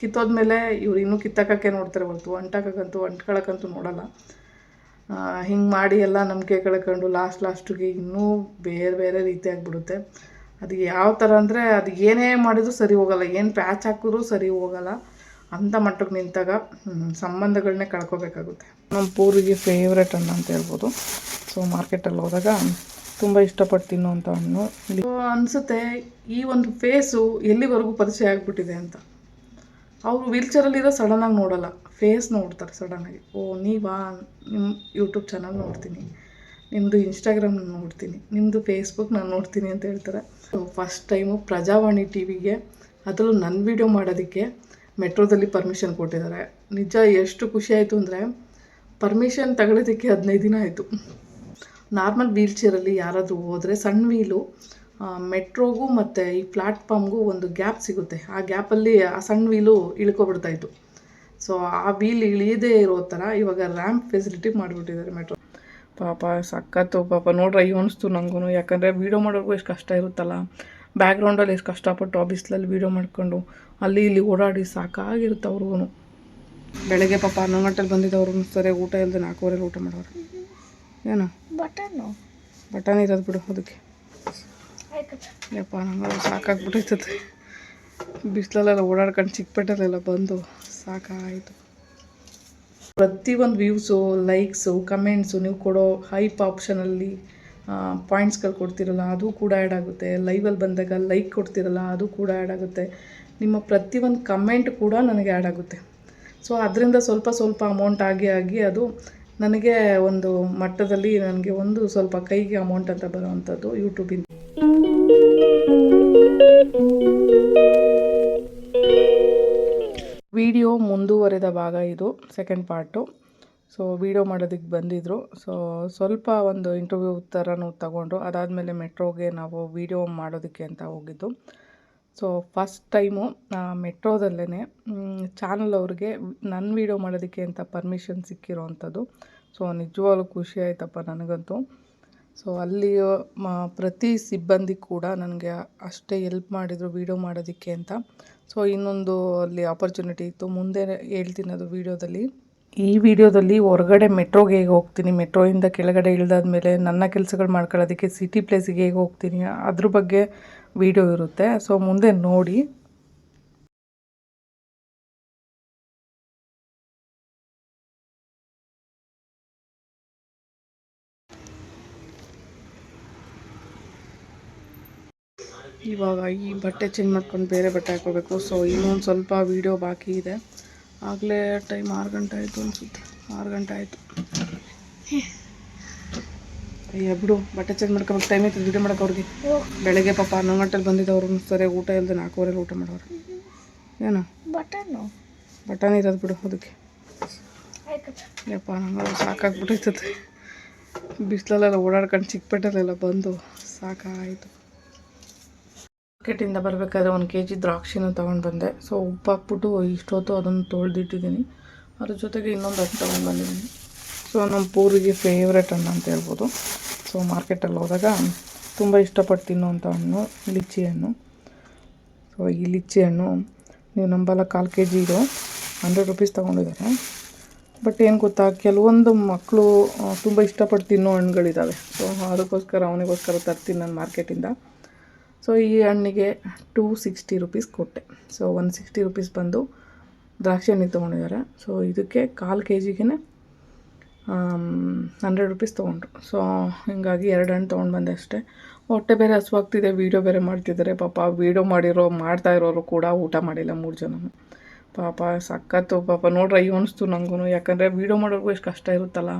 ಕಿತ್ತೋದ್ಮೇಲೆ ಇವ್ರು ಇನ್ನೂ ಕಿತ್ತಕ್ಕೆ ನೋಡ್ತಾರೆ ಹೊರತು? ಅಂಟಾಕಂತೂ ಅಂಟ್ಕೊಳಕ್ಕಂತೂ ನೋಡಲ್ಲ. ಹಿಂಗೆ ಮಾಡಿ ಎಲ್ಲ ನಂಬಿಕೆ ಕಳ್ಕೊಂಡು ಲಾಸ್ಟ್ ಲಾಸ್ಟಿಗೆ ಇನ್ನೂ ಬೇರೆ ಬೇರೆ ರೀತಿ ಬಿಡುತ್ತೆ ಅದು ಯಾವ ಥರ ಅಂದರೆ ಅದು ಏನೇ ಮಾಡಿದರೂ ಸರಿ ಹೋಗಲ್ಲ. ಏನು ಪ್ಯಾಚ್ ಹಾಕಿದ್ರೂ ಸರಿ ಹೋಗಲ್ಲ. ಅಂಥ ಮಟ್ಟಕ್ಕೆ ನಿಂತಾಗ ಸಂಬಂಧಗಳನ್ನೇ ಕಳ್ಕೊಬೇಕಾಗುತ್ತೆ. ನಮ್ಮ ಪೂರಿಗೆ ಫೇವ್ರೆಟ್ ಹಣ್ಣು ಅಂತ ಹೇಳ್ಬೋದು. ಸೊ ಮಾರ್ಕೆಟಲ್ಲಿ ಹೋದಾಗ ತುಂಬ ಇಷ್ಟಪಟ್ಟು ತಿನ್ನುವಂಥ ಹಣ್ಣು ಅನಿಸುತ್ತೆ, ಈ ಒಂದು ಫೇಸು ಎಲ್ಲಿವರೆಗೂ ಪರಿಚಯ ಆಗಿಬಿಟ್ಟಿದೆ ಅಂತ. ಅವರು ವೀಲ್ಚೇರಲ್ಲಿರೋ ಸಡನ್ನಾಗಿ ನೋಡೋಲ್ಲ. ಫೇಸ್ ನೋಡ್ತಾರೆ ಸಡನ್ನಾಗಿ ಓ, ನೀವಾ? ನಿಮ್ಮ ಯೂಟ್ಯೂಬ್ ಚಾನಲ್ ನೋಡ್ತೀನಿ. ನಿಮ್ಮದು ಇನ್ಸ್ಟಾಗ್ರಾಮ್ ನೋಡ್ತೀನಿ. ನಿಮ್ಮದು ಫೇಸ್ಬುಕ್ ನಾನು ನೋಡ್ತೀನಿ ಅಂತ ಹೇಳ್ತಾರೆ. ಫಸ್ಟ್ ಟೈಮು ಪ್ರಜಾವಾಣಿ ಟಿ ವಿಗೆ ಅದರಲ್ಲೂ ನನ್ನ ವೀಡಿಯೋ ಮಾಡೋದಕ್ಕೆ ಮೆಟ್ರೋದಲ್ಲಿ ಪರ್ಮಿಷನ್ ಕೊಟ್ಟಿದ್ದಾರೆ. ನಿಜ ಎಷ್ಟು ಖುಷಿ ಆಯಿತು ಅಂದರೆ ಪರ್ಮಿಷನ್ ತಗೊಳ್ಳೋದಕ್ಕೆ ಹದಿನೈದು ದಿನ ಆಯಿತು. ನಾರ್ಮಲ್ ವೀಲ್ ಚೇರಲ್ಲಿ ಯಾರಾದರೂ ಹೋದರೆ ಸಣ್ಣ ವೀಲು ಮೆಟ್ರೋಗೂ ಮತ್ತು ಈ ಪ್ಲ್ಯಾಟ್ಫಾರ್ಮ್ಗೂ ಒಂದು ಗ್ಯಾಪ್ ಸಿಗುತ್ತೆ. ಆ ಗ್ಯಾಪಲ್ಲಿ ಆ ಸಣ್ಣ ವೀಲು ಇಳ್ಕೊಬಿಡ್ತಾಯಿತ್ತು. ಸೊ ಆ ವೀಲ್ ಇಳಿಯದೇ ಇರೋ ಥರ ಇವಾಗ ರ್ಯಾಂಪ್ ಫೆಸಿಲಿಟಿ ಮಾಡಿಬಿಟ್ಟಿದ್ದಾರೆ ಮೆಟ್ರೋ. ಪಾಪ ಸಖತ್ತು ಪಾಪ. ನೋಡ್ರಿ ಅಯ್ಯೋ ಅನಿಸ್ತು ನನಗೂ ಯಾಕಂದರೆ ವೀಡಿಯೋ ಮಾಡೋರ್ಗೂ ಎಷ್ಟು ಕಷ್ಟ ಇರುತ್ತಲ್ಲ? ಬ್ಯಾಕ್ಗ್ರೌಂಡಲ್ಲಿ ಎಷ್ಟು ಕಷ್ಟಪಟ್ಟು ಆ ಬಿಸಿಲಲ್ಲಿ ವೀಡಿಯೋ ಮಾಡ್ಕೊಂಡು ಅಲ್ಲಿ ಇಲ್ಲಿ ಓಡಾಡಿ ಸಾಕಾಗಿರುತ್ತೆ ಅವ್ರಿಗೂ ಬೆಳಗ್ಗೆ ಪಾಪ ಹನ್ನೊಂದು ಗಂಟೆಲಿ ಬಂದಿದ್ದವ್ರು ಸರಿ ಊಟ ಇಲ್ಲದೆ ನಾಲ್ಕೂವರೆಗೆ ಊಟ ಮಾಡೋರು. ಏನು? ಬಟನ್. ಬಟನ್ ಇರೋದು ಬಿಡು ಅದಕ್ಕೆ. ಯಪ್ಪ, ನಂಗೆ ಸಾಕಾಗ್ಬಿಟ್ಟೈತದೆ ಬಿಸಿಲಲ್ಲೆಲ್ಲ ಓಡಾಡ್ಕೊಂಡು ಚಿಕ್ಕಪೇಟೆಲೆಲ್ಲ ಬಂದು ಸಾಕಾಯಿತು. ಪ್ರತಿಯೊಂದು ವ್ಯೂಸು ಲೈಕ್ಸು ಕಮೆಂಟ್ಸು ನೀವು ಕೊಡೋ ಹೈಪ್ ಆಪ್ಷನಲ್ಲಿ ಪಾಯಿಂಟ್ಸ್ಗಳು ಕೊಡ್ತಿರಲ್ಲ, ಅದು ಕೂಡ ಆ್ಯಡ್ ಆಗುತ್ತೆ. ಲೈವಲ್ಲಿ ಬಂದಾಗ ಲೈಕ್ ಕೊಡ್ತಿರಲ್ಲ, ಅದು ಕೂಡ ಆ್ಯಡ್ ಆಗುತ್ತೆ. ನಿಮ್ಮ ಪ್ರತಿಯೊಂದು ಕಮೆಂಟ್ ಕೂಡ ನನಗೆ ಆ್ಯಡ್ ಆಗುತ್ತೆ. ಸೊ ಅದರಿಂದ ಸ್ವಲ್ಪ ಸ್ವಲ್ಪ ಅಮೌಂಟ್ ಆಗಿ ಆಗಿ ಅದು ನನಗೆ ಒಂದು ಮಟ್ಟದಲ್ಲಿ ನನಗೆ ಒಂದು ಸ್ವಲ್ಪ ಕೈಗೆ ಅಮೌಂಟ್ ಅಂತ ಬರುವಂಥದ್ದು ಯೂಟ್ಯೂಬಿಂದ ವಿಡಿಯೋ ಮುಂದುವರೆದ ಭಾಗ ಇದು ಸೆಕೆಂಡ್ ಪಾರ್ಟು ಸೊ ವಿಡಿಯೋ ಮಾಡೋದಕ್ಕೆ ಬಂದಿದ್ದರು ಸೊ ಸ್ವಲ್ಪ ಒಂದು ಇಂಟರ್ವ್ಯೂ ಥರನೂ ತಗೊಂಡ್ರು. ಅದಾದಮೇಲೆ ಮೆಟ್ರೋಗೆ ನಾವು ವಿಡಿಯೋ ಮಾಡೋದಕ್ಕೆ ಅಂತ ಹೋಗಿದ್ದು. ಸೊ ಫಸ್ಟ್ ಟೈಮು ಮೆಟ್ರೋದಲ್ಲೇ ಚಾನಲ್ ಅವ್ರಿಗೆ ನನ್ನ ವೀಡಿಯೋ ಮಾಡೋದಕ್ಕೆ ಅಂತ ಪರ್ಮಿಷನ್ ಸಿಕ್ಕಿರೋವಂಥದ್ದು ಸೊ ನಿಜವಾಗ್ಲೂ ಖುಷಿ ಆಯ್ತಪ್ಪ ನನಗಂತೂ. ಸೊ ಅಲ್ಲಿ ಪ್ರತಿ ಸಿಬ್ಬಂದಿ ಕೂಡ ನನಗೆ ಅಷ್ಟೇ ಎಲ್ಪ್ ಮಾಡಿದರು ವೀಡಿಯೋ ಮಾಡೋದಕ್ಕೆ ಅಂತ. ಸೊ ಇನ್ನೊಂದು ಅಲ್ಲಿ ಆಪರ್ಚುನಿಟಿ ಇತ್ತು. ಮುಂದೆ ಹೇಳ್ತೀನಿ ಅದು ವೀಡಿಯೋದಲ್ಲಿ. ಈ ವಿಡಿಯೋದಲ್ಲಿ ಹೊರಗಡೆ ಮೆಟ್ರೋಗೆ ಹೇಗೆ ಹೋಗ್ತೀನಿ? ಮೆಟ್ರೋಯಿಂದ ಕೆಳಗಡೆ ಇಳಿದಾದ್ಮೇಲೆ ನನ್ನ ಕೆಲಸಗಳು ಮಾಡ್ಕೊಳ್ಳೋದಕ್ಕೆ ಸಿಟಿ ಪ್ಲೇಸಿಗೆ ಹೇಗೆ ಹೋಗ್ತೀನಿ? ಅದ್ರ ಬಗ್ಗೆ ವಿಡಿಯೋ ಇರುತ್ತೆ. ಸೊ, ಮುಂದೆ ನೋಡಿ. ಇವಾಗ ಈ ಬಟ್ಟೆ ಚೇಂಜ್ ಮಾಡ್ಕೊಂಡು ಬೇರೆ ಬಟ್ಟೆ ಹಾಕೋಬೇಕು ಸೊ, ಇನ್ನೊಂದು ಸ್ವಲ್ಪ ವೀಡಿಯೋ ಬಾಕಿ ಇದೆ. ಆಗಲೇ ಟೈಮ್ ಆರು ಗಂಟೆ ಆಯಿತು ಅನಿಸುತ್ತೆ. ಆರು ಗಂಟೆ ಆಯಿತು. ಅಯ್ಯ ಬಿಡು ಬಟ್ಟೆ ಚೇಂಜ್ ಮಾಡ್ಕೋಬೇಕು. ಟೈಮ್ ಇತ್ತು ವೀಡಿಯೋ ಮಾಡೋಕೆ ಅವ್ರಿಗೆ. ಬೆಳಗ್ಗೆ ಪಾಪ ಹನ್ನೊಂದು ಗಂಟೆಲಿ ಬಂದಿದ್ದವ್ರು ಸರಿಯಾಗಿ ಊಟ ಇಲ್ಲದೆ ನಾಲ್ಕುವರೆಲಿ ಊಟ ಮಾಡೋರು ಏನು? ಬಟನ್ನು ಬಟನ್ ಇರೋದು ಬಿಡು ಅದಕ್ಕೆ. ಯಪ್ಪ ನಂಗೆ ಸಾಕಾಗ್ಬಿಟ್ಟಿರ್ತದೆ ಬಿಸಿಲಲ್ಲೆಲ್ಲ ಓಡಾಡ್ಕೊಂಡು ಚಿಕ್ಕಪೇಟೆಲೆಲ್ಲ ಬಂದು ಸಾಕಾಯಿತು. ಮಾರ್ಕೆಟಿಂದ ಬರಬೇಕಾದ್ರೆ ಒಂದು ಕೆ ಜಿ ದ್ರಾಕ್ಷಿನ ತೊಗೊಂಡು ಬಂದೆ. ಸೊ ಉಪ್ಪು ಹಾಕ್ಬಿಟ್ಟು ಇಷ್ಟೊತ್ತು ಅದನ್ನು ತೊಳೆದಿಟ್ಟಿದ್ದೀನಿ. ಅದ್ರ ಜೊತೆಗೆ ಇನ್ನೊಂದು ಹಣ್ಣು ತೊಗೊಂಡು ಬಂದಿದ್ದೀನಿ. ಸೊ ನಮ್ಮ ಪೂರಿಗೆ ಫೇವ್ರೆಟ್ ಹಣ್ಣು ಅಂತ ಹೇಳ್ಬೋದು. ಸೊ ಮಾರ್ಕೆಟಲ್ಲಿ ಹೋದಾಗ ತುಂಬ ಇಷ್ಟಪಟ್ಟು ತಿನ್ನುವಂಥ ಹಣ್ಣು ಲಿಚ್ಚಿ ಹಣ್ಣು. ಸೊ ಈ ಲಿಚ್ಚಿ ಹಣ್ಣು ನೀವು ನಂಬಲ್ಲ ಕಾಲು ಕೆ ಜಿ ಇದು. ಹಂಡ್ರೆಡ್ ರುಪೀಸ್ ತೊಗೊಂಡಿದ್ದಾರೆ. ಬಟ್ ಏನು ಗೊತ್ತಾ, ಕೆಲವೊಂದು ಮಕ್ಕಳು ತುಂಬ ಇಷ್ಟಪಟ್ಟು ತಿನ್ನೋ ಹಣ್ಣುಗಳಿದ್ದಾವೆ ಸೊ ಅದಕ್ಕೋಸ್ಕರ, ಅವನಿಗೋಸ್ಕರ ತರ್ತೀನಿ ನಾನು ಮಾರ್ಕೆಟಿಂದ ಸೊ ಈ ಹಣ್ಣಿಗೆ ಟೂ ಸಿಕ್ಸ್ಟಿ ರುಪೀಸ್ ಕೊಟ್ಟೆ. ಸೊ ಒನ್ ಸಿಕ್ಸ್ಟಿ ರುಪೀಸ್ ಬಂದು ದ್ರಾಕ್ಷಿ ಹಣ್ಣಿಗೆ ತೊಗೊಂಡಿದ್ದಾರೆ. ಸೊ ಇದಕ್ಕೆ ಕಾಲು ಕೆ ಜಿಗೆ ಹಂಡ್ರೆಡ್ ರುಪೀಸ್ ತೊಗೊಂಡ್ರು. ಸೊ ಹಿಂಗಾಗಿ ಎರಡು ಹಣ್ಣು ತೊಗೊಂಡು ಬಂದೆ ಅಷ್ಟೇ. ಹೊಟ್ಟೆ ಬೇರೆ ಹಸುವಾಗ್ತಿದೆ ವೀಡಿಯೋ ಬೇರೆ ಮಾಡ್ತಿದ್ದಾರೆ. ಪಾಪ ವೀಡಿಯೋ ಮಾಡಿರೋ, ಮಾಡ್ತಾ ಇರೋರು ಕೂಡ ಊಟ ಮಾಡಿಲ್ಲ ಮೂರು ಜನನು. ಪಾಪ ಸಖತ್ತು, ಪಾಪ ನೋಡ್ರೆ ಅಯ್ಯೋ ಅನಿಸ್ತು ನನಗೂ ಯಾಕಂದರೆ ವೀಡಿಯೋ ಮಾಡೋರ್ಗೂ ಎಷ್ಟು ಕಷ್ಟ ಇರುತ್ತಲ್ಲ.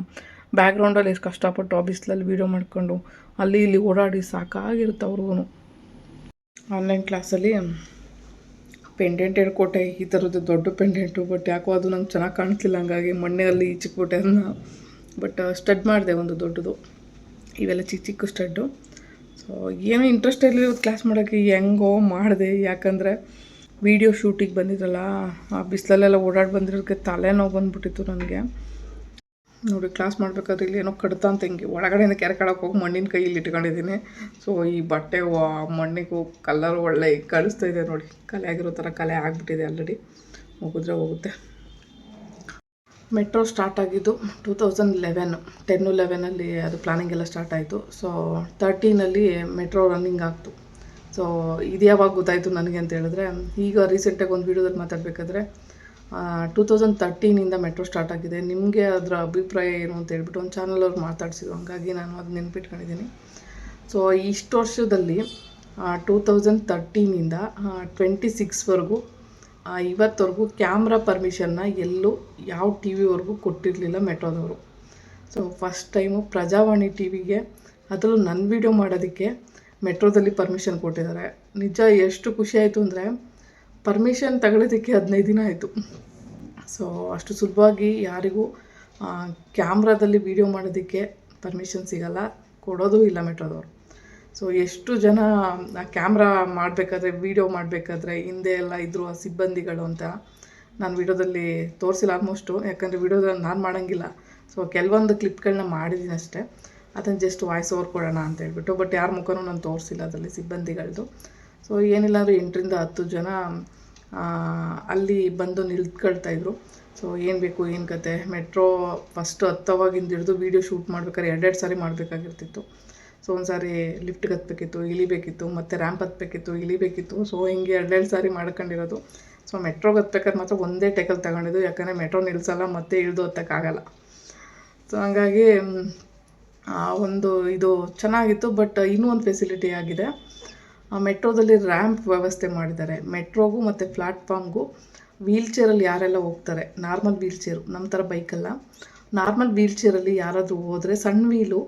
ಬ್ಯಾಕ್ಗ್ರೌಂಡಲ್ಲಿ ಎಷ್ಟು ಕಷ್ಟಪಟ್ಟು ಆ ಬಿಸಿಲಲ್ಲಿ ವೀಡಿಯೋ ಮಾಡ್ಕೊಂಡು, ಅಲ್ಲಿ ಇಲ್ಲಿ ಓಡಾಡಿ ಸಾಕಾಗಿರುತ್ತೆ ಅವ್ರಿಗೂ ಆನ್ಲೈನ್ ಕ್ಲಾಸಲ್ಲಿ ಪೆಂಡೆಂಟ್ ಹೇಳ್ಕೊಟ್ಟೆ. ಈ ಥರದ್ದು ದೊಡ್ಡ ಪೆಂಡೆಂಟು ಬಟ್ ಯಾಕೋ ಅದು ನಂಗೆ ಚೆನ್ನಾಗಿ ಕಾಣಿಸ್ಲಿಲ್ಲ ಹಂಗಾಗಿ ಮಣ್ಣೆಯಲ್ಲಿ ಈಚಿಕ್ಬಿಟ್ಟೆ ಅದನ್ನ. ಬಟ್ ಸ್ಟಡ್ ಮಾಡಿದೆ ಒಂದು ದೊಡ್ಡದು. ಇವೆಲ್ಲ ಚಿಕ್ಕ ಚಿಕ್ಕ ಸ್ಟಡ್ಡು ಸೊ ಏನೋ ಇಂಟ್ರೆಸ್ಟ್ ಇರಲಿಲ್ಲ ಕ್ಲಾಸ್ ಮಾಡೋಕ್ಕೆ. ಹೆಂಗೋ ಮಾಡಿದೆ. ಯಾಕಂದರೆ ವೀಡಿಯೋ ಶೂಟಿಗೆ ಬಂದಿದ್ರಲ್ಲ, ಆ ಬಿಸಿಲಲ್ಲೆಲ್ಲ ಓಡಾಡಿ ಬಂದಿರೋದಕ್ಕೆ ತಲೆನೋವು ಬಂದ್ಬಿಟ್ಟಿತ್ತು ನನಗೆ. ನೋಡಿ ಕ್ಲಾಸ್ ಮಾಡಬೇಕಾದ್ರೆ ಇಲ್ಲಿ ಏನೋ ಕಡ್ತ ಅಂತ ಹಿಂಗೆ. ಒಳಗಡೆಯಿಂದ ಕೆರೆಕಳಕ್ಕೆ ಹೋಗಿ ಮಣ್ಣಿನ ಕೈಯಲ್ಲಿ ಇಟ್ಕೊಂಡಿದ್ದೀನಿ. ಸೊ ಈ ಬಟ್ಟೆ, ವಾ, ಮಣ್ಣಿಗೂ ಕಲರ್ ಒಳ್ಳೆ ಕಳಿಸ್ತಾ ಇದೆ ನೋಡಿ. ಕಲೆ ಆಗಿರೋ ಥರ ಕಲೆ ಆಗಿಬಿಟ್ಟಿದೆ ಆಲ್ರೆಡಿ ಹೋಗಿದ್ರೆ ಹೋಗುತ್ತೆ. ಮೆಟ್ರೋ ಸ್ಟಾರ್ಟ್ ಆಗಿದ್ದು ಟೂ ತೌಸಂಡ್ ಲೆವೆನ್ ಟೆನ್ನು ಲೆವೆನಲ್ಲಿ ಅದು ಪ್ಲಾನಿಂಗ್ ಎಲ್ಲ ಸ್ಟಾರ್ಟ್ ಆಯಿತು. ಸೊ ತರ್ಟೀನಲ್ಲಿ ಮೆಟ್ರೋ ರನ್ನಿಂಗ್ ಆಗ್ತು. ಸೊ ಇದು ಯಾವಾಗ ಗೊತ್ತಾಯಿತು ನನಗೆ ಅಂತ ಹೇಳಿದ್ರೆ, ಈಗ ರೀಸೆಂಟಾಗಿ ಒಂದು ವೀಡಿಯೋದಲ್ಲಿ ಮಾತಾಡಬೇಕಾದ್ರೆ ಟೂ ತೌಸಂಡ್ ತರ್ಟೀನಿಂದ ಮೆಟ್ರೋ ಸ್ಟಾರ್ಟ್ ಆಗಿದೆ. ನಿಮಗೆ ಅದರ ಅಭಿಪ್ರಾಯ ಏನು ಅಂತ ಹೇಳ್ಬಿಟ್ಟು ಒಂದು ಚಾನಲ್ ಅವ್ರು ಮಾತಾಡ್ಸಿದ್ರು. ಹಂಗಾಗಿ ನಾನು ಅದು ನೆನ್ಪಿಟ್ಕೊಂಡಿದ್ದೀನಿ. ಸೊ ಇಷ್ಟು ವರ್ಷದಲ್ಲಿ ಟೂ ತೌಸಂಡ್ ತರ್ಟೀನಿಂದ ಟ್ವೆಂಟಿ ಸಿಕ್ಸ್ವರೆಗೂ ಇವತ್ತವರೆಗೂ ಕ್ಯಾಮ್ರಾ ಪರ್ಮಿಷನ್ನ ಎಲ್ಲೂ ಯಾವ ಟಿ ವಿವರೆಗೂ ಕೊಟ್ಟಿರಲಿಲ್ಲ ಮೆಟ್ರೋದವರು. So first time Prajavani T ವಿಗೆ ಅದರಲ್ಲೂ ನನ್ನ ವೀಡಿಯೋ ಮಾಡೋದಕ್ಕೆ ಮೆಟ್ರೋದಲ್ಲಿ ಪರ್ಮಿಷನ್ ಕೊಟ್ಟಿದ್ದಾರೆ. ನಿಜ ಎಷ್ಟು ಖುಷಿ ಆಯಿತು ಅಂದರೆ ಪರ್ಮಿಷನ್ ತಗೊಳ್ಳೋದಕ್ಕೆ ಹದಿನೈದು ದಿನ ಆಯಿತು. ಸೊ ಅಷ್ಟು ಸುಲಭವಾಗಿ ಯಾರಿಗೂ ಕ್ಯಾಮ್ರಾದಲ್ಲಿ ವೀಡಿಯೋ ಮಾಡೋದಕ್ಕೆ ಪರ್ಮಿಷನ್ ಸಿಗಲ್ಲ. ಕೊಡೋದು ಇಲ್ಲ ಮೆಟ್ರೋದವರು. ಸೊ ಎಷ್ಟು ಜನ ಕ್ಯಾಮ್ರಾ ಮಾಡಬೇಕಾದ್ರೆ ವೀಡಿಯೋ ಮಾಡಬೇಕಾದ್ರೆ, ಹಿಂದೆ ಎಲ್ಲ ಇದ್ದರು ಆ ಸಿಬ್ಬಂದಿಗಳು ಅಂತ ನಾನು ವೀಡಿಯೋದಲ್ಲಿ ತೋರಿಸಿಲ್ಲ ಆಲ್ಮೋಸ್ಟು ಯಾಕಂದರೆ ವೀಡಿಯೋದಲ್ಲಿ ನಾನು ಮಾಡೋಂಗಿಲ್ಲ. ಸೊ ಕೆಲವೊಂದು ಕ್ಲಿಪ್ಗಳನ್ನ ಮಾಡಿದ್ದೀನಿ ಅಷ್ಟೇ. ಅದನ್ನು ಜಸ್ಟ್ ವಾಯ್ಸ್ ಓವರ್ ಕೊಡೋಣ ಅಂತ ಹೇಳ್ಬಿಟ್ಟು ಬಟ್ ಯಾರ ಮುಖನೂ ನಾನು ತೋರಿಸಿಲ್ಲ ಅದರಲ್ಲಿ ಸಿಬ್ಬಂದಿಗಳದ್ದು ಸೊ ಏನಿಲ್ಲ ಅಂದರೆ ಎಂಟರಿಂದ ಹತ್ತು ಜನ ಅಲ್ಲಿ ಬಂದು ನಿಂತ್ಕೊಳ್ತಾಯಿದ್ರು ಸೊ ಏನು ಬೇಕು, ಏನು ಕತೆ? ಮೆಟ್ರೋ ಫಸ್ಟು ಹತ್ತವಾಗಿಂದ ಹಿಡಿದು ವೀಡಿಯೋ ಶೂಟ್ ಮಾಡ್ಬೇಕಾದ್ರೆ ಎರಡೆರಡು ಸಾರಿ ಮಾಡಬೇಕಾಗಿರ್ತಿತ್ತು. ಸೊ ಒಂದು ಸಾರಿ ಲಿಫ್ಟ್ಗೆ ಹತ್ಬೇಕಿತ್ತು ಇಳಿಬೇಕಿತ್ತು, ಮತ್ತು ರ್ಯಾಂಪ್ ಹತ್ಬೇಕಿತ್ತು, ಇಳಿಬೇಕಿತ್ತು. ಸೊ ಹಿಂಗೆ ಎರಡೆರಡು ಸಾರಿ ಮಾಡ್ಕೊಂಡಿರೋದು. ಸೊ ಮೆಟ್ರೋಗೆ ಹತ್ಬೇಕಾದ್ರೆ ಮಾತ್ರ ಒಂದೇ ಟೇಕಲ್ ತಗೊಂಡಿದ್ದು. ಯಾಕಂದರೆ ಮೆಟ್ರೋ ನಿಲ್ಸಲ್ಲ, ಮತ್ತೆ ಇಳಿದು ಹತ್ತಕ್ಕಾಗಲ್ಲ. ಸೊ ಹಂಗಾಗಿ ಒಂದು ಇದು ಚೆನ್ನಾಗಿತ್ತು ಬಟ್ ಇನ್ನೂ ಒಂದು ಫೆಸಿಲಿಟಿ ಆಗಿದೆ. ಮೆಟ್ರೋದಲ್ಲಿ ರ್ಯಾಂಪ್ ವ್ಯವಸ್ಥೆ ಮಾಡಿದ್ದಾರೆ. ಮೆಟ್ರೋಗೂ ಮತ್ತು ಪ್ಲ್ಯಾಟ್ಫಾರ್ಮ್ಗೂ ವೀಲ್ ಚೇರಲ್ಲಿ ಯಾರೆಲ್ಲ ಹೋಗ್ತಾರೆ? ನಾರ್ಮಲ್ ವೀಲ್ ಚೇರು ನಮ್ಮ ಥರ ಬೈಕಲ್ಲ. ನಾರ್ಮಲ್ ವೀಲ್ ಚೇರಲ್ಲಿ ಯಾರಾದರೂ ಹೋದರೆ ಸಣ್ಣ ವೀಲು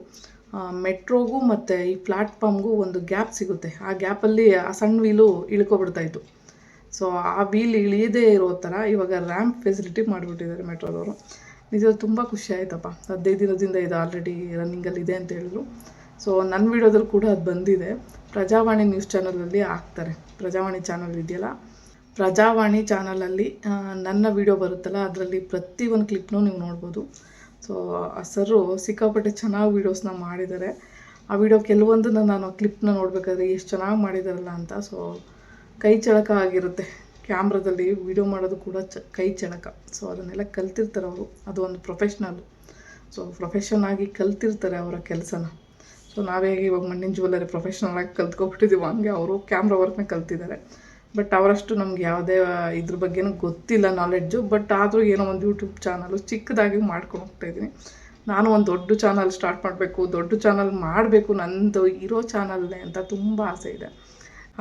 ಮೆಟ್ರೋಗೂ ಮತ್ತು ಈ ಪ್ಲ್ಯಾಟ್ಫಾರ್ಮ್ಗೂ ಒಂದು ಗ್ಯಾಪ್ ಸಿಗುತ್ತೆ. ಆ ಗ್ಯಾಪಲ್ಲಿ ಆ ಸಣ್ಣ ವೀಲು ಇಳ್ಕೊಬಿಡ್ತಾಯಿತ್ತು ಸೊ, ಆ ವೀಲ್ ಇಳಿಯದೇ ಇರೋ ಥರ ಇವಾಗ ರ್ಯಾಂಪ್ ಫೆಸಿಲಿಟಿ ಮಾಡಿಬಿಟ್ಟಿದ್ದಾರೆ ಮೆಟ್ರೋದವರು. ನಿಜ, ತುಂಬ ಖುಷಿ ಆಯ್ತಪ್ಪ. ಹದಿನೈದು ದಿನದಿಂದ ಇದು ಆಲ್ರೆಡಿ ರನ್ನಿಂಗಲ್ಲಿ ಇದೆ ಅಂತ ಹೇಳಿದ್ರು. ಸೊ ನನ್ನ ವೀಡಿಯೋದಲ್ಲಿ ಕೂಡ ಅದು ಬಂದಿದೆ. ಪ್ರಜಾವಾಣಿ ನ್ಯೂಸ್ ಚಾನಲಲ್ಲಿ ಹಾಕ್ತಾರೆ. ಪ್ರಜಾವಾಣಿ ಚಾನಲ್ ಇದೆಯಲ್ಲ? ಪ್ರಜಾವಾಣಿ ಚಾನಲಲ್ಲಿ ನನ್ನ ವಿಡಿಯೋ ಬರುತ್ತಲ್ಲ, ಅದರಲ್ಲಿ ಪ್ರತಿ ಒಂದು ಕ್ಲಿಪ್ನೂ ನೀವು ನೋಡ್ಬೋದು. ಸೊ ಆ ಸರು ಸಿಕ್ಕಾಪಟ್ಟೆ ಚೆನ್ನಾಗಿ ವೀಡಿಯೋಸ್ನ ಮಾಡಿದ್ದಾರೆ ಆ ವಿಡಿಯೋ ಕೆಲವೊಂದನ್ನು ನಾನು ಕ್ಲಿಪ್ನ ನೋಡಬೇಕಾದ್ರೆ ಎಷ್ಟು ಚೆನ್ನಾಗಿ ಮಾಡಿದಾರಲ್ಲ ಅಂತ ಸೊ ಕೈ ಚಳಕ ಆಗಿರುತ್ತೆ. ಕ್ಯಾಮ್ರಾದಲ್ಲಿ ವಿಡಿಯೋ ಮಾಡೋದು ಕೂಡ ಚ, ಕೈ ಚಳಕ. ಸೊ ಅದನ್ನೆಲ್ಲ ಕಲ್ತಿರ್ತಾರೆ ಅವರು. ಅದು ಒಂದು ಪ್ರೊಫೆಷ್ನಲ್ಲು ಸೊ ಪ್ರೊಫೆಷನ್ ಆಗಿ ಕಲ್ತಿರ್ತಾರೆ ಅವರ ಕೆಲಸನ. ಸೊ ನಾವೇ ಇವಾಗ ಮಣ್ಣಿನ ಜ್ಯುವೆಲ್ಲರಿ ಪ್ರೊಫೆಷನಲ್ ಆಗಿ ಕಲ್ತ್ಕೊಬಿಟ್ಟಿದ್ದೀವಿ ಹಂಗೆ ಅವರು ಕ್ಯಾಮ್ರಾ ವರ್ಕ್ನ ಕಲ್ತಿದ್ದಾರೆ. ಬಟ್ ಅವರಷ್ಟು ನಮ್ಗೆ ಯಾವುದೇ ಇದ್ರ ಬಗ್ಗೆನೂ ಗೊತ್ತಿಲ್ಲ ನಾಲೆಡ್ಜು ಬಟ್ ಆದರೂ ಏನೋ ಒಂದು ಯೂಟ್ಯೂಬ್ ಚಾನಲು ಚಿಕ್ಕದಾಗಿ ಮಾಡ್ಕೊಂಡು ಹೋಗ್ತಾ ಇದ್ದೀನಿ. ನಾನು ಒಂದು ದೊಡ್ಡ ಚಾನಲ್ ಸ್ಟಾರ್ಟ್ ಮಾಡಬೇಕು, ದೊಡ್ಡ ಚಾನಲ್ ಮಾಡಬೇಕು, ನಂದು ಇರೋ ಚಾನಲ್ನೇ ಅಂತ ತುಂಬ ಆಸೆ ಇದೆ.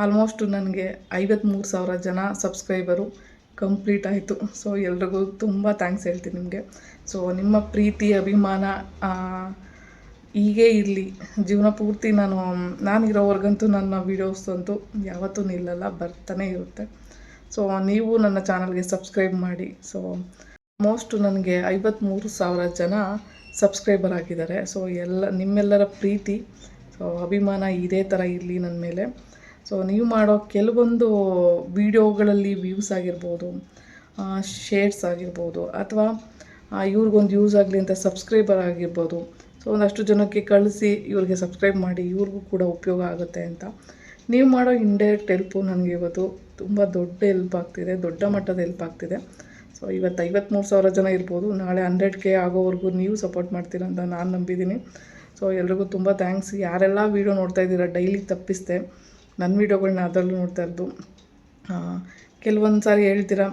ಆಲ್ಮೋಸ್ಟ್ ನನಗೆ ಐವತ್ತ್ಮೂರು ಸಾವಿರ ಜನ ಸಬ್ಸ್ಕ್ರೈಬರು ಕಂಪ್ಲೀಟ್ ಆಯಿತು. ಸೊ ಎಲ್ರಿಗೂ ತುಂಬ ಥ್ಯಾಂಕ್ಸ್ ಹೇಳ್ತೀನಿ ನಿಮಗೆ. ಸೊ ನಿಮ್ಮ ಪ್ರೀತಿ, ಅಭಿಮಾನ ಹೀಗೇ ಇರಲಿ. ಜೀವನ ಪೂರ್ತಿ ನಾನು ನಾನು ಇರೋವರೆಗಂತೂ ನನ್ನ ವೀಡಿಯೋಸ್ ಅಂತೂ ಯಾವತ್ತೂ ನಿಲ್ಲಲ್ಲ, ಬರ್ತಾನೆ ಇರುತ್ತೆ. ಸೊ ನೀವು ನನ್ನ ಚಾನಲ್ಗೆ ಸಬ್ಸ್ಕ್ರೈಬ್ ಮಾಡಿ. ಸೊ ಮೋಸ್ಟ್ ನನಗೆ ಐವತ್ತ್ಮೂರು ಸಾವಿರ ಜನ ಸಬ್ಸ್ಕ್ರೈಬರ್ ಆಗಿದ್ದಾರೆ. ಸೊ ಎಲ್ಲ, ನಿಮ್ಮೆಲ್ಲರ ಪ್ರೀತಿ ಸೊ ಅಭಿಮಾನ ಇದೇ ಥರ ಇರಲಿ ನನ್ನ ಮೇಲೆ. ಸೊ ನೀವು ಮಾಡೋ ಕೆಲವೊಂದು ವೀಡಿಯೋಗಳಲ್ಲಿ ವ್ಯೂಸ್ ಆಗಿರ್ಬೋದು ಶೇರ್ಸ್ ಆಗಿರ್ಬೋದು, ಅಥವಾ ಇವ್ರಿಗೊಂದು ಯೂಸ್ ಆಗಲಿ ಅಂತ ಸಬ್ಸ್ಕ್ರೈಬರ್ ಆಗಿರ್ಬೋದು ಸೊ ಒಂದಷ್ಟು ಜನಕ್ಕೆ ಕಳಿಸಿ ಇವ್ರಿಗೆ ಸಬ್ಸ್ಕ್ರೈಬ್ ಮಾಡಿ, ಇವ್ರಿಗೂ ಕೂಡ ಉಪಯೋಗ ಆಗುತ್ತೆ ಅಂತ. ನೀವು ಮಾಡೋ ಇಂಡೈರೆಕ್ಟ್ ಹೆಲ್ಪು ನನಗೆ ಇವತ್ತು ತುಂಬ ದೊಡ್ಡ ಹೆಲ್ಪ್ ಆಗ್ತಿದೆ, ದೊಡ್ಡ ಮಟ್ಟದ ಹೆಲ್ಪ್ ಆಗ್ತಿದೆ. ಸೊ ಇವತ್ತು ಐವತ್ತ್ಮೂರು ಸಾವಿರ ಜನ ಇರ್ಬೋದು, ನಾಳೆ ಹಂಡ್ರೆಡ್ ಕೆ ಆಗೋವರೆಗೂ ನೀವು ಸಪೋರ್ಟ್ ಮಾಡ್ತೀರ ಅಂತ ನಾನು ನಂಬಿದ್ದೀನಿ. ಸೊ ಎಲ್ರಿಗೂ ತುಂಬ ಥ್ಯಾಂಕ್ಸ್ ಯಾರೆಲ್ಲ ವೀಡಿಯೋ ನೋಡ್ತಾ ಇದ್ದೀರಾ ಡೈಲಿ ತಪ್ಪಿಸ್ದೆ ನನ್ನ ವೀಡಿಯೋಗಳನ್ನ ಅದರಲ್ಲೂ ನೋಡ್ತಾ ಇರೋದು. ಕೆಲವೊಂದು ಸಾರಿ ಹೇಳ್ತೀರಾ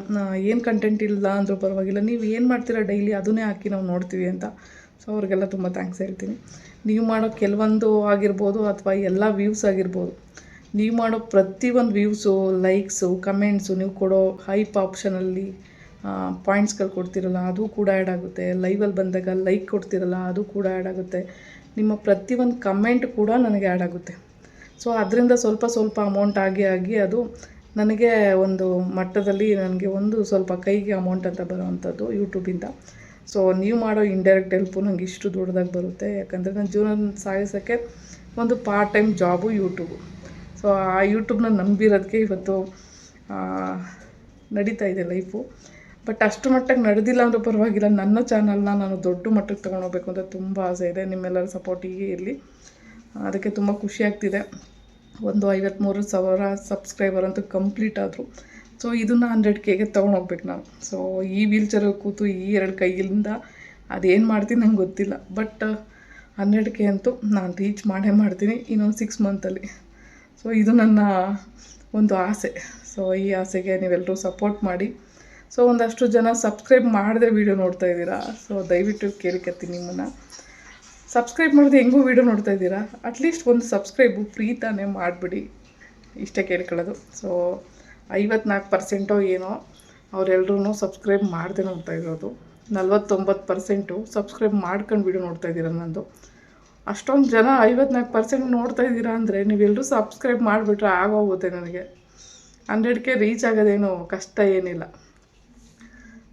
ಏನು ಕಂಟೆಂಟ್ ಇಲ್ಲ ಅಂದರೂ ಪರವಾಗಿಲ್ಲ, ನೀವು ಏನು ಮಾಡ್ತೀರಾ ಡೈಲಿ ಅದನ್ನೇ ಹಾಕಿ ನಾವು ನೋಡ್ತೀವಿ ಅಂತ. ಸೊ ಅವ್ರಿಗೆಲ್ಲ ತುಂಬ ಥ್ಯಾಂಕ್ಸ್ ಹೇಳ್ತೀನಿ. ನೀವು ಮಾಡೋ ಕೆಲವೊಂದು ಆಗಿರ್ಬೋದು ಅಥವಾ ಎಲ್ಲ ವ್ಯೂವ್ಸ್ ಆಗಿರ್ಬೋದು, ನೀವು ಮಾಡೋ ಪ್ರತಿಯೊಂದು ವ್ಯೂವ್ಸು ಲೈಕ್ಸು ಕಮೆಂಟ್ಸು ನೀವು ಕೊಡೋ ಹೈಪ್ ಆಪ್ಷನಲ್ಲಿ ಪಾಯಿಂಟ್ಸ್ಗಳು ಕೊಡ್ತಿರಲ್ಲ, ಅದು ಕೂಡ ಆ್ಯಡ್ ಆಗುತ್ತೆ. ಲೈವಲ್ಲಿ ಬಂದಾಗ ಲೈಕ್ ಕೊಡ್ತಿರಲ್ಲ, ಅದು ಕೂಡ ಆ್ಯಡ್ ಆಗುತ್ತೆ. ನಿಮ್ಮ ಪ್ರತಿಯೊಂದು ಕಮೆಂಟ್ ಕೂಡ ನನಗೆ ಆ್ಯಡ್ ಆಗುತ್ತೆ. ಸೊ ಅದರಿಂದ ಸ್ವಲ್ಪ ಸ್ವಲ್ಪ ಅಮೌಂಟ್ ಆಗಿ ಆಗಿ ಅದು ನನಗೆ ಒಂದು ಮಟ್ಟದಲ್ಲಿ, ನನಗೆ ಒಂದು ಸ್ವಲ್ಪ ಕೈಗೆ ಅಮೌಂಟ್ ಅಂತ ಬರೋವಂಥದ್ದು ಯೂಟ್ಯೂಬಿಂದ ಸೊ ನೀವು ಮಾಡೋ ಇಂಡೈರೆಕ್ಟ್ ಹೆಲ್ಪು ನಂಗೆ ಇಷ್ಟು ದೊಡ್ಡದಾಗಿ ಬರುತ್ತೆ. ಯಾಕಂದರೆ ನನ್ನ ಜೀವನ ಸಾಗಿಸೋಕ್ಕೆ ಒಂದು part time job YouTube so ಆ ಯೂಟ್ಯೂಬ್ನ ನಂಬಿರೋದಕ್ಕೆ ಇವತ್ತು ನಡೀತಾ ಇದೆ ಲೈಫು ಬಟ್ ಅಷ್ಟು ಮಟ್ಟಕ್ಕೆ ನಡೆದಿಲ್ಲ ಅಂದರೂ ಪರವಾಗಿಲ್ಲ. ನನ್ನ ಚಾನಲ್ನ ನಾನು ದೊಡ್ಡ ಮಟ್ಟಕ್ಕೆ ತೊಗೊಂಡೋಗ್ಬೇಕು ಅಂತ ತುಂಬ ಆಸೆ ಇದೆ. ನಿಮ್ಮೆಲ್ಲರ ಸಪೋರ್ಟಿಗೆ ಇರಲಿ. ಅದಕ್ಕೆ ತುಂಬ ಖುಷಿ ಆಗ್ತಿದೆ. ಒಂದು ಐವತ್ತ್ಮೂರು ಸಾವಿರ ಸಬ್ಸ್ಕ್ರೈಬರ್ ಅಂತೂ ಕಂಪ್ಲೀಟ್ ಆದರು. ಸೊ ಇದನ್ನು ಹಂಡ್ರೆಡ್ ಕೆಗೆ ತೊಗೊಂಡೋಗ್ಬೇಕು ನಾವು. ಸೊ ಈ ವೀಲ್ ಚೇರಲ್ಲಿ ಕೂತು ಈ ಎರಡು ಕೈಯಿಂದ ಅದೇನು ಮಾಡ್ತೀನಿ ನಂಗೆ ಗೊತ್ತಿಲ್ಲ. ಬಟ್ ಹಂಡ್ರೆಡ್ ಕೆ ಅಂತೂ ನಾನು ರೀಚ್ ಮಾಡೇ ಮಾಡ್ತೀನಿ ಇನ್ನೊಂದು ಸಿಕ್ಸ್ ಮಂತಲ್ಲಿ ಸೊ ಇದು ನನ್ನ ಒಂದು ಆಸೆ. ಸೊ ಈ ಆಸೆಗೆ ನೀವೆಲ್ಲರೂ ಸಪೋರ್ಟ್ ಮಾಡಿ. ಸೊ ಒಂದಷ್ಟು ಜನ ಸಬ್ಸ್ಕ್ರೈಬ್ ಮಾಡದೆ ವೀಡಿಯೋ ನೋಡ್ತಾ ಇದ್ದೀರಾ? ಸೊ ದಯವಿಟ್ಟು ಕೇಳಿಕತ್ತೀನಿ ನಿಮ್ಮನ್ನು. ಸಬ್ಸ್ಕ್ರೈಬ್ ಮಾಡಿದ್ರೆ ಹೆಂಗೂ ವೀಡಿಯೋ ನೋಡ್ತಾ ಇದ್ದೀರಾ? ಅಟ್ಲೀಸ್ಟ್ ಒಂದು ಸಬ್ಸ್ಕ್ರೈಬು ಫ್ರೀ ತಾನೇ ಮಾಡಿಬಿಡಿ. ಇಷ್ಟೇ ಕೇಳ್ಕೊಳ್ಳೋದು. ಸೊ ಐವತ್ನಾಲ್ಕು ಪರ್ಸೆಂಟೋ ಏನೋ ಅವರೆಲ್ಲರೂ ಸಬ್ಸ್ಕ್ರೈಬ್ ಮಾಡದೆ ನೋಡ್ತಾ ಇರೋದು. ನಲ್ವತ್ತೊಂಬತ್ತು ಪರ್ಸೆಂಟು ಸಬ್ಸ್ಕ್ರೈಬ್ ಮಾಡ್ಕೊಂಡು ವಿಡಿಯೋ ನೋಡ್ತಾ ಇದ್ದೀರ ನಂದು ಅಷ್ಟೊಂದು ಜನ ಐವತ್ನಾಲ್ಕು ಪರ್ಸೆಂಟ್ ನೋಡ್ತಾ ಇದ್ದೀರಾ ಅಂದರೆ ನೀವೆಲ್ಲರೂ ಸಬ್ಸ್ಕ್ರೈಬ್ ಮಾಡಿಬಿಟ್ರೆ ಆಗೋಗುತ್ತೆ ನನಗೆ. ಹಂಡ್ರೆಡ್ಗೆ ರೀಚ್ ಆಗೋದೇನು ಕಷ್ಟ ಏನಿಲ್ಲ.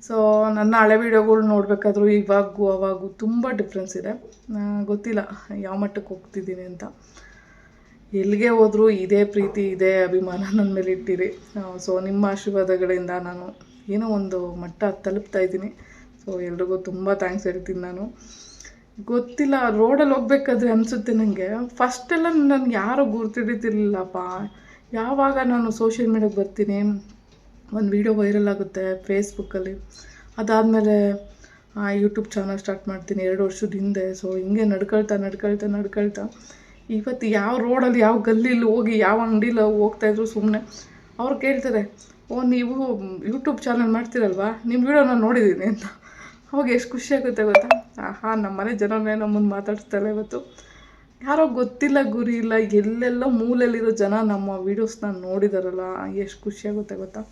ಸೊ ನನ್ನ ಹಳೆ ವೀಡಿಯೋಗಳು ನೋಡಬೇಕಾದ್ರೂ ಇವಾಗೂ ಅವಾಗೂ ತುಂಬ ಡಿಫ್ರೆನ್ಸ್ ಇದೆ. ಗೊತ್ತಿಲ್ಲ ಯಾವ ಮಟ್ಟಕ್ಕೆ ಹೋಗ್ತಿದ್ದೀನಿ ಅಂತ. ಎಲ್ಲಿಗೆ ಹೋದರೂ ಇದೇ ಪ್ರೀತಿ, ಇದೇ ಅಭಿಮಾನ ನನ್ನ ಮೇಲೆ ಇಟ್ಟಿರಿ. ಸೊ ನಿಮ್ಮ ಆಶೀರ್ವಾದಗಳಿಂದ ನಾನು ಏನೋ ಒಂದು ಮಟ್ಟ ತಲುಪ್ತಾ ಇದ್ದೀನಿ. ಸೊ ಎಲ್ರಿಗೂ ತುಂಬ ಥ್ಯಾಂಕ್ಸ್ ಹೇಳ್ತೀನಿ ನಾನು. ಗೊತ್ತಿಲ್ಲ ರೋಡಲ್ಲಿ ಹೋಗ್ಬೇಕಾದ್ರೆ ಅನಿಸುತ್ತೆ ನನಗೆ ಫಸ್ಟೆಲ್ಲ ನನಗೆ ಯಾರೂ ಗುರ್ತಿಡಿತಿರ್ಲಿಲ್ಲಪ್ಪ ಯಾವಾಗ ನಾನು ಸೋಷಿಯಲ್ ಮೀಡಿಯಾಗೆ ಬರ್ತೀನಿ? ಒಂದು ವೀಡಿಯೋ ವೈರಲ್ ಆಗುತ್ತೆ ಫೇಸ್ಬುಕ್ಕಲ್ಲಿ ಅದಾದಮೇಲೆ ಯೂಟ್ಯೂಬ್ ಚಾನಲ್ ಸ್ಟಾರ್ಟ್ ಮಾಡ್ತೀನಿ ಎರಡು ವರ್ಷದ ಹಿಂದೆ. ಸೊ ಹಿಂಗೆ ನಡ್ಕೊಳ್ತಾ ನಡ್ಕೊಳ್ತಾ ನಡ್ಕೊಳ್ತಾ. ಇವತ್ತು ಯಾವ ರೋಡಲ್ಲಿ ಯಾವ ಗಲ್ಲಿಲಿ ಹೋಗಿ ಯಾವ ಅಂಗಡಿಲಿ ಹೋಗ್ತಾಯಿದ್ರು ಸುಮ್ಮನೆ ಅವ್ರು ಕೇಳ್ತಾರೆ, ಓ, ನೀವು ಯೂಟ್ಯೂಬ್ ಚಾನಲ್ ಮಾಡ್ತೀರಲ್ವಾ? ನಿಮ್ಮ ವೀಡಿಯೋ ನಾನು ನೋಡಿದ್ದೀನಿ ಅಂತ. ಅವಾಗ ಎಷ್ಟು ಖುಷಿ ಆಗುತ್ತೆ ಗೊತ್ತಾ? ಆಹಾ ನಮ್ಮ ಮನೆ ಜನರನ್ನೇ ನಮ್ಮನ್ನು ಮಾತಾಡ್ತಾರೆ ಇವತ್ತು. ಯಾರೋ ಗೊತ್ತಿಲ್ಲ ಗುರಿ ಇಲ್ಲ, ಎಲ್ಲೆಲ್ಲೋ ಮೂಲೆಯಲ್ಲಿರೋ ಜನ ನಮ್ಮ ವೀಡಿಯೋಸ್ನ ನೋಡಿದಾರಲ್ಲ, ಎಷ್ಟು ಖುಷಿಯಾಗುತ್ತೆ ಗೊತ್ತಾ?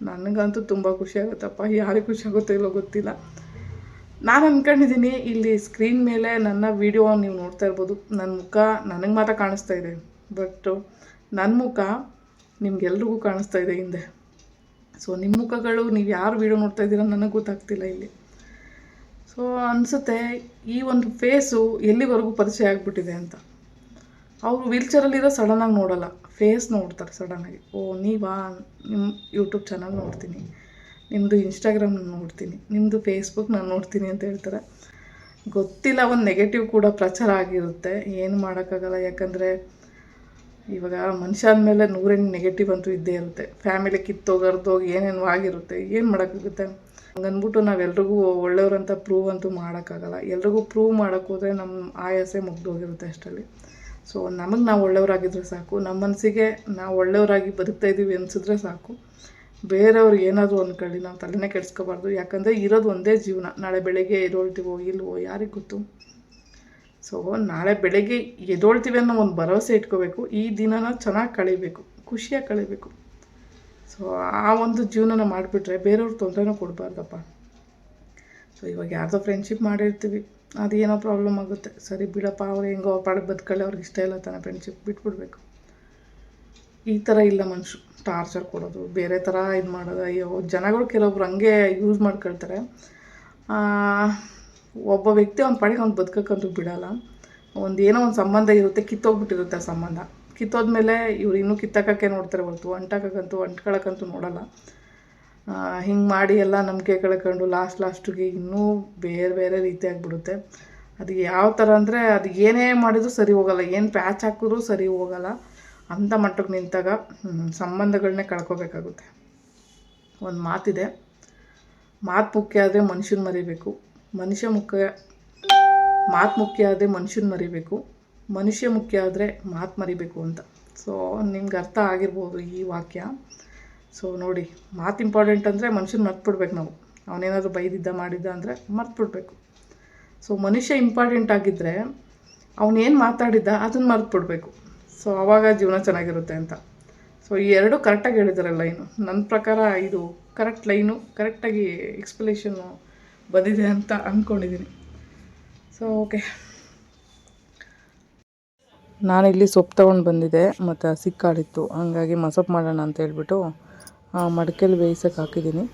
ನನಗಂತೂ ತುಂಬ ಖುಷಿಯಾಗುತ್ತಪ್ಪ ಯಾರಿಗೆ ಖುಷಿ ಆಗುತ್ತೋ ಇಲ್ಲೋ ಗೊತ್ತಿಲ್ಲ. ನಾನು ಅಂದ್ಕೊಂಡಿದ್ದೀನಿ ಇಲ್ಲಿ ಸ್ಕ್ರೀನ್ ಮೇಲೆ ನನ್ನ ವೀಡಿಯೋ ನೀವು ನೋಡ್ತಾ ಇರ್ಬೋದು. ನನ್ನ ಮುಖ ನನಗೆ ಮಾತ್ರ ಕಾಣಿಸ್ತಾ ಇದೆ. ಬಟ್ಟು ನನ್ನ ಮುಖ ನಿಮ್ಗೆಲ್ರಿಗೂ ಕಾಣಿಸ್ತಾ ಇದೆ ಹಿಂದೆ. ಸೊ ನಿಮ್ಮ ಮುಖಗಳು ನೀವು ಯಾರು ವೀಡಿಯೋ ನೋಡ್ತಾ ಇದ್ದೀರ ನನಗೆ ಗೊತ್ತಾಗ್ತಿಲ್ಲ ಇಲ್ಲಿ. ಸೊ ಅನಿಸುತ್ತೆ ಈ ಒಂದು ಫೇಸು ಎಲ್ಲಿವರೆಗೂ ಪರಿಚಯ ಆಗಿಬಿಟ್ಟಿದೆ ಅಂತ. ಅವರು ವೀಲ್ಚೇರಲ್ಲಿರೋ ಸಡನ್ನಾಗಿ ನೋಡೋಲ್ಲ. ಫೇಸ್ ನೋಡ್ತಾರೆ ಸಡನ್ನಾಗಿ ಓ, ನೀವಾ? ನಿಮ್ಮ ಯೂಟ್ಯೂಬ್ ಚಾನಲ್ ನೋಡ್ತೀನಿ. ನಿಮ್ಮದು ಇನ್ಸ್ಟಾಗ್ರಾಮ್ ನೋಡ್ತೀನಿ ನಿಮ್ಮದು ಫೇಸ್ಬುಕ್ ನಾನು ನೋಡ್ತೀನಿ ಅಂತ ಹೇಳ್ತಾರೆ. ಗೊತ್ತಿಲ್ಲ, ಒಂದು ನೆಗೆಟಿವ್ ಕೂಡ ಪ್ರಚಾರ ಆಗಿರುತ್ತೆ. ಏನು ಮಾಡೋಕ್ಕಾಗಲ್ಲ, ಯಾಕಂದರೆ ಇವಾಗ ಮನುಷ್ಯ ಅಂದಮೇಲೆ ನೂರೆಂಟು ನೆಗೆಟಿವ್ ಅಂತೂ ಇದ್ದೇ ಇರುತ್ತೆ. ಫ್ಯಾಮಿಲಿ ಕಿತ್ತೋಗರ್ದೋಗಿ ಏನೇನು ಆಗಿರುತ್ತೆ, ಏನು ಮಾಡೋಕ್ಕಾಗುತ್ತೆ? ಹಂಗನ್ಬಿಟ್ಟು ನಾವೆಲ್ರಿಗೂ ಒಳ್ಳೆಯವ್ರಂತ ಪ್ರೂವ್ ಅಂತೂ ಮಾಡೋಕ್ಕಾಗಲ್ಲ. ಎಲ್ರಿಗೂ ಪ್ರೂವ್ ಮಾಡೋಕ್ಕೋದ್ರೆ ನಮ್ಮ ಆಯಾಸೆ ಮುಗ್ದೋಗಿರುತ್ತೆ ಅಷ್ಟರಲ್ಲಿ. ಸೊ ನಮಗೆ ನಾವು ಒಳ್ಳೆಯವರಾಗಿದ್ದರೆ ಸಾಕು. ನಮ್ಮ ಮನಸ್ಸಿಗೆ ನಾವು ಒಳ್ಳೆಯವರಾಗಿ ಬದುಕ್ತಾ ಇದ್ದೀವಿ ಅನಿಸಿದ್ರೆ ಸಾಕು. ಬೇರೆಯವ್ರು ಏನಾದರೂ ಅಂದ್ಕೊಳ್ಳಿ ನಾವು ತಲೆನೇ ಕೆಡಿಸ್ಕೋಬಾರ್ದು. ಯಾಕಂದರೆ ಇರೋದು ಒಂದೇ ಜೀವನ. ನಾಳೆ ಬೆಳಗ್ಗೆ ಎದೊಳ್ತೀವೋ ಇಲ್ವೋ ಯಾರಿಗೆ ಗೊತ್ತು? ಸೊ ನಾಳೆ ಬೆಳಗ್ಗೆ ಎದೊಳ್ತೀವಿ ಅನ್ನೋ ಒಂದು ಭರವಸೆ ಇಟ್ಕೋಬೇಕು. ಈ ದಿನನ ಚೆನ್ನಾಗಿ ಕಳಿಬೇಕು. ಖುಷಿಯಾಗಿ ಕಳಿಬೇಕು. ಸೊ ಆ ಒಂದು ಜೀವನನ ಮಾಡಿಬಿಟ್ರೆ ಬೇರೆಯವ್ರ ತೊಂದರೆನೂ ಕೊಡಬಾರ್ದಪ್ಪ. ಸೊ ಇವಾಗ ಯಾರ್ದೋ ಫ್ರೆಂಡ್ಶಿಪ್ ಮಾಡಿರ್ತೀವಿ. ಅದೇನೋ ಪ್ರಾಬ್ಲಮ್ ಆಗುತ್ತೆ. ಸರಿ ಬಿಡಪ್ಪ, ಅವ್ರು ಹೆಂಗೋ ಪಾಡಿಗೆ ಬದುಕೊಳ್ಳಿ ಅವ್ರಿಗೆ ಇಷ್ಟ ಇಲ್ಲ ತಾನೆ ಫ್ರೆಂಡ್ಶಿಪ್ ಬಿಟ್ಬಿಡ್ಬೇಕು. ಈ ಥರ ಇಲ್ಲ ಮನುಷ್ಯರು ಟಾರ್ಚರ್ ಕೊಡೋದು, ಬೇರೆ ಥರ ಇದು ಮಾಡೋದು. ಅಯ್ಯೋ, ಜನಗಳು ಕೆಲವೊಬ್ರು ಹಂಗೆ ಯೂಸ್ ಮಾಡ್ಕೊಳ್ತಾರೆ. ಒಬ್ಬ ವ್ಯಕ್ತಿ ಅವ್ನ ಪಾಡಿಗೆ ಅವ್ನು ಬದುಕಕ್ಕಂತೂ ಬಿಡಲ್ಲ. ಒಂದು ಏನೋ ಒಂದು ಸಂಬಂಧ ಇರುತ್ತೆ, ಕಿತ್ತೋಗ್ಬಿಟ್ಟಿರುತ್ತೆ ಆ ಸಂಬಂಧ. ಕಿತ್ತೋದ್ಮೇಲೆ ಇವ್ರು ಇನ್ನೂ ಕಿತ್ತಕ್ಕೆ ನೋಡ್ತಾರೆ ಹೊರತು ಅಂಟಕ್ಕಂತೂ ಅಂಟ್ಕೊಳಕ್ಕಂತೂ ನೋಡಲ್ಲ. ಹಿಂಗೆ ಮಾಡಿ ಎಲ್ಲ ನಂಬಿಕೆ ಕಳ್ಕೊಂಡು ಲಾಸ್ಟ್ ಲಾಸ್ಟಿಗೆ ಇನ್ನೂ ಬೇರೆ ಬೇರೆ ರೀತಿ ಆಗಿಬಿಡುತ್ತೆ. ಅದು ಯಾವ ಥರ ಅಂದರೆ, ಅದು ಏನೇ ಮಾಡಿದರೂ ಸರಿ ಹೋಗಲ್ಲ. ಏನು ಪ್ಯಾಚ್ ಹಾಕಿದ್ರೂ ಸರಿ ಹೋಗಲ್ಲ. ಅಂಥ ಮಟ್ಟಕ್ಕೆ ನಿಂತಾಗ ಸಂಬಂಧಗಳನ್ನೇ ಕಳ್ಕೊಬೇಕಾಗುತ್ತೆ. ಒಂದು ಮಾತಿದೆ, ಮಾತು ಮುಖ್ಯ ಆದರೆ ಮನುಷ್ಯನ ಮರಿಬೇಕು. ಮನುಷ್ಯ ಮುಖ್ಯ, ಮಾತು ಮುಖ್ಯ ಆದರೆ ಮನುಷ್ಯನ ಮರಿಬೇಕು. ಮನುಷ್ಯ ಮುಖ್ಯ ಆದರೆ ಮಾತು ಮರಿಬೇಕು ಅಂತ. ಸೊ ನಿಮ್ಗೆ ಅರ್ಥ ಆಗಿರ್ಬೋದು ಈ ವಾಕ್ಯ. ಸೊ ನೋಡಿ, ಮಾತು ಇಂಪಾರ್ಟೆಂಟ್ ಅಂದರೆ ಮನುಷ್ಯನ ಮರ್ತ್ಬಿಡ್ಬೇಕು ನಾವು. ಅವನೇನಾದರೂ ಬೈದಿದ್ದ, ಮಾಡಿದ್ದ ಅಂದರೆ ಮರ್ತ್ಬಿಡ್ಬೇಕು. ಸೊ ಮನುಷ್ಯ ಇಂಪಾರ್ಟೆಂಟ್ ಆಗಿದ್ದರೆ ಅವನೇನು ಮಾತಾಡಿದ್ದ ಅದನ್ನು ಮರ್ತ್ಬಿಡ್ಬೇಕು. ಸೊ ಆವಾಗ ಜೀವನ ಚೆನ್ನಾಗಿರುತ್ತೆ ಅಂತ. ಸೊ ಈ ಎರಡು ಕರೆಕ್ಟಾಗಿ ಹೇಳಿದ್ದಾರೆ ಲೈನು ನನ್ನ ಪ್ರಕಾರ ಇದು ಕರೆಕ್ಟ್ ಲೈನು ಕರೆಕ್ಟಾಗಿ ಎಕ್ಸ್ಪ್ಲನೇಷನ್ನು ಬಂದಿದೆ ಅಂತ ಅಂದ್ಕೊಂಡಿದ್ದೀನಿ ಸೊ ಓಕೆ ನಾನಿಲ್ಲಿ ಸೊಪ್ಪು ತೊಗೊಂಡು ಬಂದಿದ್ದೆ, ಮತ್ತು ಸಿಕ್ಕಾಡಿತ್ತು. ಹಾಗಾಗಿ ಮಸೊಪ್ಪು ಮಾಡೋಣ ಅಂತ ಹೇಳ್ಬಿಟ್ಟು ಮಡಕೆಯಲ್ಲಿ ಬೇಯಿಸೋಕೆ ಹಾಕಿದ್ದೀನಿ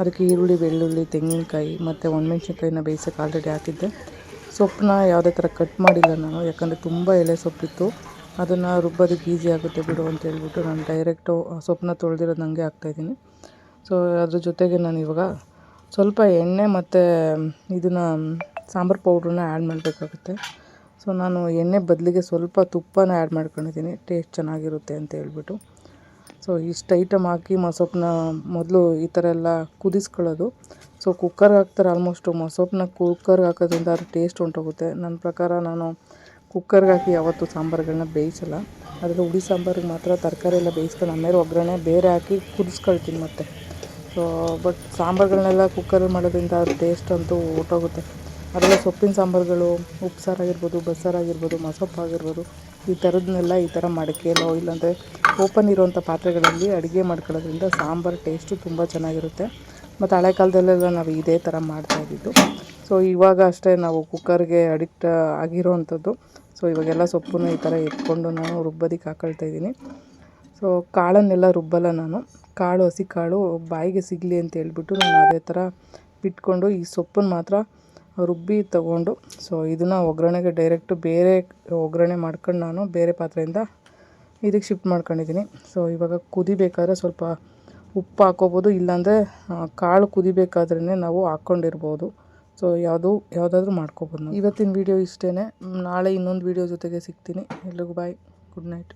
ಅದಕ್ಕೆ ಈರುಳ್ಳಿ, ಬೆಳ್ಳುಳ್ಳಿ, ತೆಂಗಿನಕಾಯಿ, ಮತ್ತು ಒಣಮೆಣ್ಸಿನ್ಕಾಯಿನ ಬೇಯಿಸೋಕೆ ಆಲ್ರೆಡಿ ಹಾಕಿದ್ದೆ. ಸೊಪ್ಪನ್ನ ಯಾವುದೇ ಥರ ಕಟ್ ಮಾಡಿಲ್ಲ ನಾನು, ಯಾಕಂದರೆ ತುಂಬ ಎಲೆ ಸೊಪ್ಪಿತ್ತು. ಅದನ್ನು ರುಬ್ಬೋದಕ್ಕೆ ಈಸಿ ಆಗುತ್ತೆ ಬಿಡು ಅಂತ ಹೇಳ್ಬಿಟ್ಟು ನಾನು ಡೈರೆಕ್ಟು ಸೊಪ್ಪನ್ನ ತೊಳೆದಿರೋದು ನನಗೆ ಹಾಕ್ತಾಯಿದ್ದೀನಿ ಸೊ ಅದ್ರ ಜೊತೆಗೆ ನಾನು ಇವಾಗ ಸ್ವಲ್ಪ ಎಣ್ಣೆ ಮತ್ತು ಇದನ್ನು ಸಾಂಬಾರು ಪೌಡ್ರನ್ನ ಆ್ಯಡ್ ಮಾಡಬೇಕಾಗುತ್ತೆ. ಸೊ ನಾನು ಎಣ್ಣೆ ಬದಲಿಗೆ ಸ್ವಲ್ಪ ತುಪ್ಪನ ಆ್ಯಡ್ ಮಾಡ್ಕೊಂಡಿದ್ದೀನಿ. ಟೇಸ್ಟ್ ಚೆನ್ನಾಗಿರುತ್ತೆ ಅಂತ ಹೇಳ್ಬಿಟ್ಟು. ಸೊ ಇಷ್ಟು ಐಟಮ್ ಹಾಕಿ ಮೊಸೊಪ್ಪನ್ನ ಮೊದಲು ಈ ಥರ ಎಲ್ಲ ಕುದಿಸ್ಕೊಳ್ಳೋದು. ಸೊ ಕುಕ್ಕರ್ಗೆ ಹಾಕ್ತಾರೆ ಆಲ್ಮೋಸ್ಟು ಮೊಸೊಪ್ಪನ್ನ ಕುಕ್ಕರ್ಗೆ ಹಾಕೋದ್ರಿಂದ ಅದ್ರ ಟೇಸ್ಟ್ ಹೊಂಟೋಗುತ್ತೆ. ನನ್ನ ಪ್ರಕಾರ ನಾನು ಕುಕ್ಕರ್ಗೆ ಹಾಕಿ ಯಾವತ್ತೂ ಸಾಂಬಾರುಗಳನ್ನ ಬೇಯಿಸಲ್ಲ. ಅದರಲ್ಲಿ ಹುಳಿ ಸಾಂಬಾರಿಗೆ ಮಾತ್ರ ತರಕಾರಿ ಎಲ್ಲ ಬೇಯಿಸ್ಕೊಂಡು ಆಮೇಲೆ ಒಗ್ಗರಣೆ ಬೇರೆ ಹಾಕಿ ಕುದಿಸ್ಕೊಳ್ತೀನಿ ಮತ್ತೆ. ಸೊ ಬಟ್ ಸಾಂಬಾರುಗಳನ್ನೆಲ್ಲ ಕುಕ್ಕರಲ್ಲಿ ಮಾಡೋದ್ರಿಂದ ಅದು ಟೇಸ್ಟ್ ಅಂತೂ ಹೊರ್ಟೋಗುತ್ತೆ. ಅದೆಲ್ಲ ಸೊಪ್ಪಿನ ಸಾಂಬಾರುಗಳು ಉಪ್ಪು ಸಾರಾಗಿರ್ಬೋದು ಬಸ್ಸಾರಾಗಿರ್ಬೋದು ಮಸೊಪ್ಪು ಆಗಿರ್ಬೋದು, ಈ ಥರದನ್ನೆಲ್ಲ ಈ ಥರ ಮಡಿಕೆಯಲ್ಲೋ ಇಲ್ಲಾಂದರೆ ಓಪನ್ ಇರುವಂಥ ಪಾತ್ರೆಗಳಲ್ಲಿ ಅಡುಗೆ ಮಾಡ್ಕೊಳ್ಳೋದ್ರಿಂದ ಸಾಂಬಾರು ಟೇಸ್ಟು ತುಂಬ ಚೆನ್ನಾಗಿರುತ್ತೆ. ಮತ್ತು ಹಳೆ ಕಾಲದಲ್ಲೆಲ್ಲ ನಾವು ಇದೇ ಥರ ಮಾಡ್ತಾಯಿದ್ದಿದ್ದು ಸೊ ಇವಾಗ ಅಷ್ಟೇ ನಾವು ಕುಕ್ಕರ್ಗೆ ಅಡಿಕ್ಟ್ ಆಗಿರೋ ಅಂಥದ್ದು ಸೊ ಇವಾಗೆಲ್ಲ ಸೊಪ್ಪನ್ನು ಈ ಥರ ಎತ್ಕೊಂಡು ನಾನು ರುಬ್ಬೋದಕ್ಕೆ ಹಾಕೊಳ್ತಾ ಇದ್ದೀನಿ. ಸೊ ಕಾಳನ್ನೆಲ್ಲ ರುಬ್ಬಲ್ಲ ನಾನು. ಕಾಳು, ಹಸಿ ಕಾಳು ಬಾಯಿಗೆ ಸಿಗಲಿ ಅಂತ ಹೇಳ್ಬಿಟ್ಟು ನಾನು ಅದೇ ಥರ ಬಿಟ್ಕೊಂಡು ಈ ಸೊಪ್ಪನ್ನು ಮಾತ್ರ ರುಬ್ಬಿ ತಗೊಂಡು, ಸೊ ಇದನ್ನು ಒಗ್ಗರಣೆಗೆ ಡೈರೆಕ್ಟು ಬೇರೆ ಒಗ್ಗರಣೆ ಮಾಡ್ಕೊಂಡು ನಾನು ಬೇರೆ ಪಾತ್ರೆಯಿಂದ ಇದಕ್ಕೆ ಶಿಫ್ಟ್ ಮಾಡ್ಕೊಂಡಿದ್ದೀನಿ. ಸೊ ಇವಾಗ ಕುದಿಬೇಕಾದ್ರೆ ಸ್ವಲ್ಪ ಉಪ್ಪು ಹಾಕೋಬೋದು, ಇಲ್ಲಾಂದರೆ ಕಾಳು ಕುದಿಬೇಕಾದ್ರೇ ನಾವು ಹಾಕ್ಕೊಂಡಿರ್ಬೋದು ಸೊ ಯಾವುದೋ, ಯಾವುದಾದ್ರೂ ಮಾಡ್ಕೊಬೋದು ಇವತ್ತಿನ ವೀಡಿಯೋ ಇಷ್ಟೇ ನಾಳೆ ಇನ್ನೊಂದು ವೀಡಿಯೋ ಜೊತೆಗೆ ಸಿಗ್ತೀನಿ. ಎಲ್ರಿಗೂ ಬಾಯ್ ಗುಡ್ ನೈಟ್